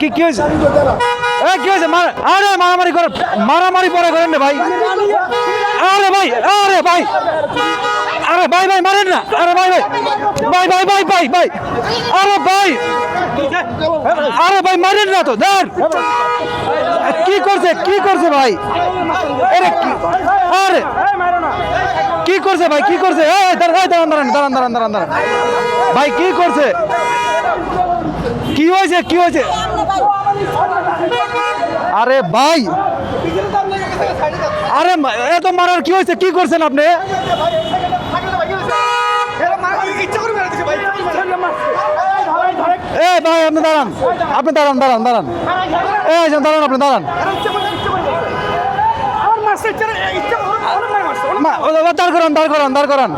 কি কি হয়েছে? এই, কি হয়েছে? আরে, মারামারি করে মারামারি পরে করেন রে ভাই। আরে ভাই আরে ভাই আরে ভাই ভাই, মারেন না। আরে ভাই ভাই ভাই ভাই ভাই ভাই আরে ভাই আরে ভাই, মারেন না তো, দেন। কি করছে কি করছে ভাই? আরে কি- আরে, কি করছে ভাই, কি করছে? দাঁড়ান দাঁড়ান দাঁড়ান দাঁড়ান দাঁড়ান দাঁড়ান। ভাই, কি করছে? কি হয়েছে? কি হয়েছে? আরে ভাই! আরে এত মারার কি হয়েছে? কি করছেন আপনি? এ ভাই, আপনি দাঁড়ান। আপনি দাঁড়ান দাঁড়ান দাঁড়ান। যে দাঁড়ান আপনি, দাঁড়ান। দাঁড় করান দাঁড় করান দাঁড় করান।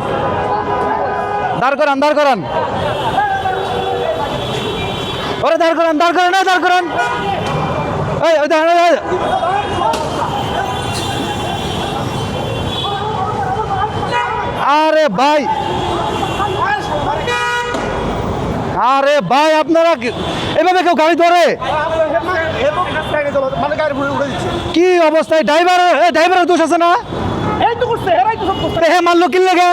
দাঁড় করান দাঁড় করান। ওরে দাঁড় করান দাঁড় করান দাঁড় করান। আরে ভাই। আরে ভাই আপনারা এভাবে কেউ গাড়ি ধরে? কি অবস্থায় ড্রাইভার ড্রাইভারের দোষ আছে না? হে মারলো কি লেগে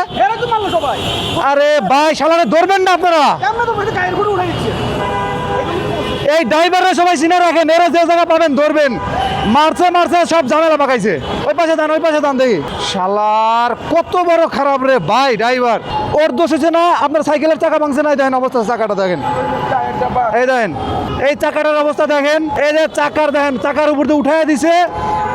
আরে ভাই সালারে ধরবেন না আপনারা। এই ড্রাইভাররা সবাই চিনে রাখেন, এরা যে জায়গা পাবেন ধরবেন। মারছে মারছে, সব ঝামেলা পাকাইছে। ওই পাশে দান ওই পাশে দান দেখি। শালার, কত বড় খারাপ রে ভাই ড্রাইভার। ওর দোষ হচ্ছে না, আপনার সাইকেলের চাকা ভাঙছে না দেখেন অবস্থা, চাকাটা দেখেন। এই দেখেন, এই চাকাটার অবস্থা দেখেন, এই যে চাকার দেখেন, চাকার উপর দিয়ে উঠাই দিছে।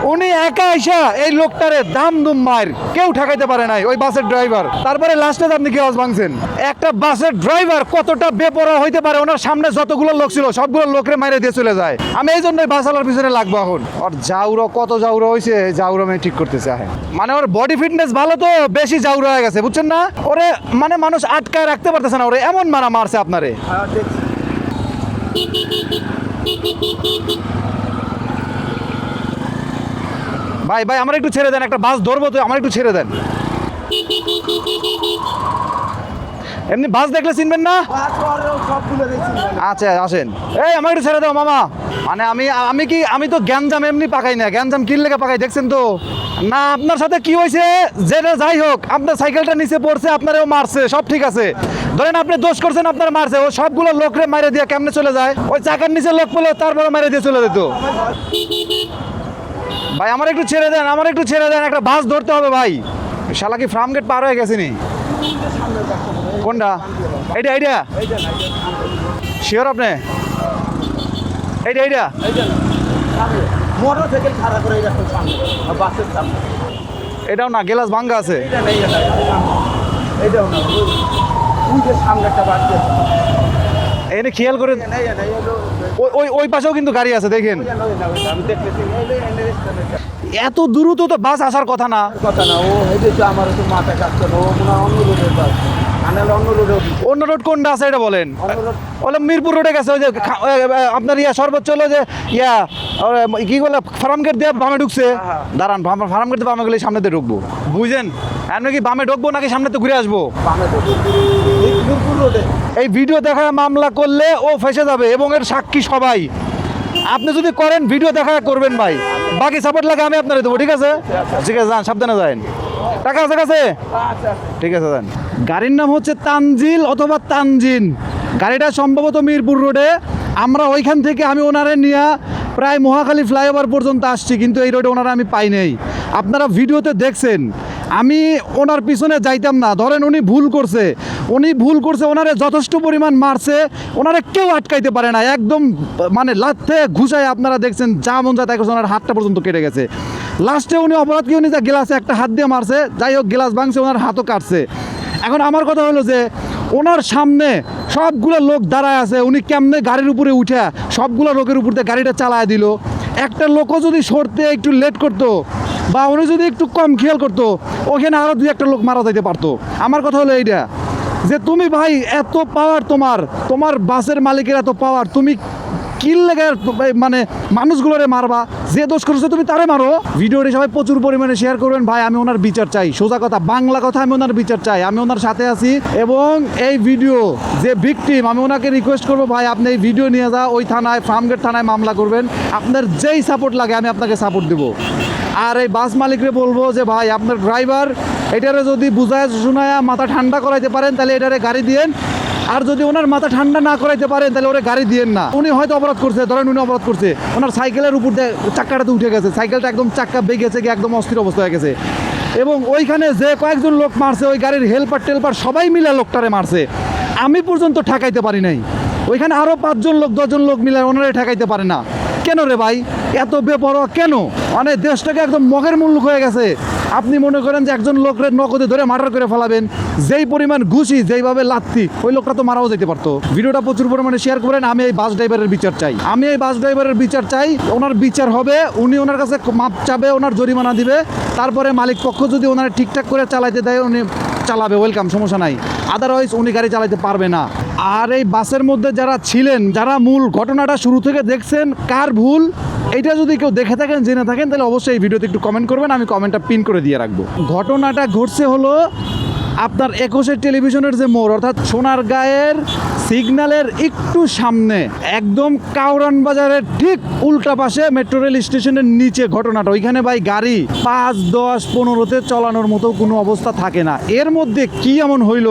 উনি একা আইসা এই লোকটারে দাম দুম মার, কেউ ঠেকাইতে পারে নাই ওই বাসের ড্রাইভার তারপরে লাস্টে আপনি কি ভাঙছেন? একটা বাসের ড্রাইভার কতটা বেপরা হইতে পারে? ওনার সামনে যতগুলো লোক ছিল, সবগুলো লোকরে মাইরে দিয়ে চলে যায়। আমি এই জন্যই বাসালার পিছনে লাগবো এখন। ওর জাউরো কত জাউরো হয়েছে জাউরো আমি ঠিক করতে আহে মানে ওর বডি ফিটনেস ভালো তো, বেশি জাউরো হয়ে গেছে, বুঝছেন না? ওরে মানে মানুষ আটকায় রাখতে পারতেছে না, ওরে এমন মারা মারছে আপনারে। ভাই ভাই, আমার একটু ছেড়ে দেন, একটা বাস ধরবো তো, আমার একটু ছেড়ে দেন। এমনি বাস দেখলে চিনবেন না? আচ্ছা আসেন। এই, আমার একটু ছেড়ে দাও, মামা। মানে আমি আমি কি, আমি তো গ্যাঞ্জাম এমনি পাকাই না, গ্যাঞ্জাম কিল লেগে পাকাই, দেখছেন তো? না, আপনার সাথে কি হয়েছে? যেটা যাই হোক, আপনার সাইকেলটা নিচে পড়ছে, আপনারও মারছে, সব ঠিক আছে। ধরেন আপনি দোষ করছেন, আপনার মারছে, ও সবগুলো লোকরে মারে দিয়ে কেমনে চলে যায়? ওই চাকার নিচে লোক পেলে তারপরে মারে দিয়ে চলে যেত। ভাই আমার একটু ছেড়ে দেন আমার একটু ছেড়ে দেন একটা বাস ধরতে হবে ভাই শালা কি ফার্ম গেট পার হয়ে গেছে নি কোনটা এইটা এইটা শিওর আপনি এইটা এইটা এটাও না গেলাস ভাঙ্গা আছে এটা খেয়াল করে ওই ওই পাশেও কিন্তু গাড়ি আছে, দেখেন। এত দ্রুত তো বাস আসার কথা না কথা না, ও আমার মাথা কাজ করে ও মনে হয় অন্য অন্য রোডে। কোনটা আছে এটা বলেন? ওলা মিরপুর রোডে গেছে ওই যে আপনার ইয়া সর্বোচ্চ হলো যে ইয়া কি বলে ফার্ম গেট দিয়ে বামে ঢুকছে? হ্যাঁ। দাঁড়ান ফার্ম গেট দিয়ে বামে গেলে সামনে দিয়ে ঢুকবো। বুঝেন? আপনি কি বামে ঢুকবো নাকি সামনে তো ঘুরে আসব? এই ভিডিও দেখা মামলা করলে ও ফেসে যাবে এবং এর সাক্ষী সবাই। আপনি যদি করেন ভিডিও দেখা করবেন ভাই। বাকি সাপোর্ট লাগে আমি আপনার দেবো ঠিক আছে? ঠিক আছে। যান সাবধানে যান। টাকা আছে কাছে? আচ্ছা ঠিক আছে যান। গাড়ির নাম হচ্ছে তানজিল অথবা তানজিন। গাড়িটা সম্ভবত মিরপুর রোডে। আমরা ওইখান থেকে আমি ওনারে নিয়ে প্রায় মহাখালী ফ্লাইওভার পর্যন্ত আসছি, কিন্তু এই রোডে ওনারা আমি পাই নাই। আপনারা ভিডিওতে দেখছেন, আমি ওনার পিছনে যাইতাম না। ধরেন উনি ভুল করছে। উনি ভুল করছে, ওনারে যথেষ্ট পরিমাণ মারছে। ওনারে কেউ আটকাইতে পারে না। একদম মানে লাথে ঘুষায় আপনারা দেখছেন, যা মন যায় তাই ওনার হাতটা পর্যন্ত কেটে গেছে। লাস্টে উনি অপরাধ কি, উনি যা গ্লাসে একটা হাত দিয়ে মারছে, যাই হোক, গ্লাস ভাঙছে, ওনার হাতও কাটছে। এখন আমার কথা হলো যে, ওনার সামনে সবগুলো লোক দাঁড়ায় আছে, উনি কেমনে গাড়ির উপরে উঠে সবগুলো লোকের উপর দিয়ে গাড়িটা চালায় দিল। একটা লোকও যদি সরতে একটু লেট করতো বা উনি যদি একটু কম খেয়াল করতো, ওখানে আরও দুই একটা লোক মারা যাইতে পারতো। আমার কথা হলো এইটা যে, তুমি ভাই, এত পাওয়ার তোমার তোমার বাসের মালিকের এত পাওয়ার তুমি কিল লেগে মানে মানুষগুলোরে মারবা, যে দোষ করেছে তুমি তারে মারো। ভিডিওটি সবাই প্রচুর পরিমাণে শেয়ার করবেন। ভাই, আমি ওনার বিচার চাই। সোজা কথা, বাংলা কথা আমি ওনার বিচার চাই। আমি ওনার সাথে আছি এবং এই ভিডিও যে ভিকটিম আমি ওনাকে রিকোয়েস্ট করব, ভাই, আপনি এই ভিডিও নিয়ে যা ওই থানায়, ফার্মগেট থানায় মামলা করবেন। আপনার যেই সাপোর্ট লাগে, আমি আপনাকে সাপোর্ট দেবো। আর এই বাস মালিকরে বলব যে, ভাই, আপনার ড্রাইভার এটারে যদি বুঝায়, শোনায় মাথা ঠান্ডা করাইতে পারেন, তাহলে এটারে গাড়ি দিয়েন। আর যদি ওনার মাথা ঠান্ডা না করাইতে পারেন, তাহলে ওরা গাড়ি দিয়েন না। উনি হয়তো অপরাধ করছে, ধরেন উনি অপরাধ করছে। ওনার সাইকেলের উপর চাক্কাটাতে উঠে গেছে। সাইকেলটা একদম চাক্কা বেগেছে গিয়ে একদম অস্থির অবস্থা হয়ে গেছে। এবং ওইখানে যে কয়েকজন লোক মারছে, ওই গাড়ির হেল্পার টেলপার সবাই মিলে লোকটারে মারছে। আমি পর্যন্ত ঠেকাইতে পারি নাই। ওইখানে আরও পাঁচজন লোক, দশজন লোক মিলে ওনারে ঠেকাইতে পারে না। কেন রে ভাই? এত বেপরোয়া কেন? মানে দেশটাকে একদম মগের মূল্য হয়ে গেছে। আপনি মনে করেন যে একজন লোকের নগদে ধরে মার্ডার করে ফেলাবেন, যেই পরিমাণ ঘুষি, যেইভাবে লাত্তি, ওই লোকটা তো মারাও যেতে পারতো। ভিডিওটা প্রচুর পরিমাণে শেয়ার করেন, আমি এই বাস ড্রাইভারের বিচার চাই। আমি এই বাস ড্রাইভারের বিচার চাই, ওনার বিচার হবে, উনি ওনার কাছে মাপ চাবে, ওনার জরিমানা দিবে, তারপরে মালিক পক্ষ যদি ওনার ঠিকঠাক করে চালাইতে দেয়, উনি চালাবে ওয়েলকাম সমস্যা নাই। আদারওয়াইজ উনি গাড়ি চালাতে পারবে না। আর এই বাসের মধ্যে যারা ছিলেন, যারা মূল ঘটনাটা শুরু থেকে দেখছেন, কার ভুল? এটা যদি কেউ দেখে থাকেন, জেনে থাকেন, তাহলে অবশ্যই এই ভিডিওতে একটু কমেন্ট করবেন, আমি কমেন্টটা পিন করে দিয়ে রাখব। ঘটনাটা ঘটছে হলো আপনার একুশের টেলিভিশনের যে মোড়, অর্থাৎ সোনার গায়ের সিগন্যালের একটু সামনে, একদম কাউরান বাজারের ঠিক উল্টা পাশে মেট্রো রেল স্টেশনের নিচে ঘটনাটা। ওইখানে ভাই গাড়ি পাঁচ, দশ, পনেরোতে চালানোর মতো কোনো অবস্থা থাকে না। এর মধ্যে কি এমন হইল?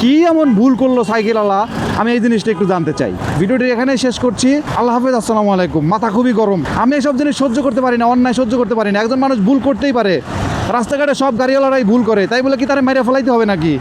কি এমন ভুল করল সাইকেলওয়ালা আমি এই জিনিসটা একটু জানতে চাই। ভিডিওটি এখানে শেষ করছি। আল্লাহ হাফেজ, আসসালামু আলাইকুম। মাথা খুবই গরম। আমি এসব জিনিস সহ্য করতে পারি না, অন্যায় সহ্য করতে পারি না। একজন মানুষ ভুল করতেই পারে। রাস্তাঘাটে সব গাড়িওয়ালারাই ভুল করে। তাই বলে কি তারা মেরে ফেলাইতে হবে নাকি?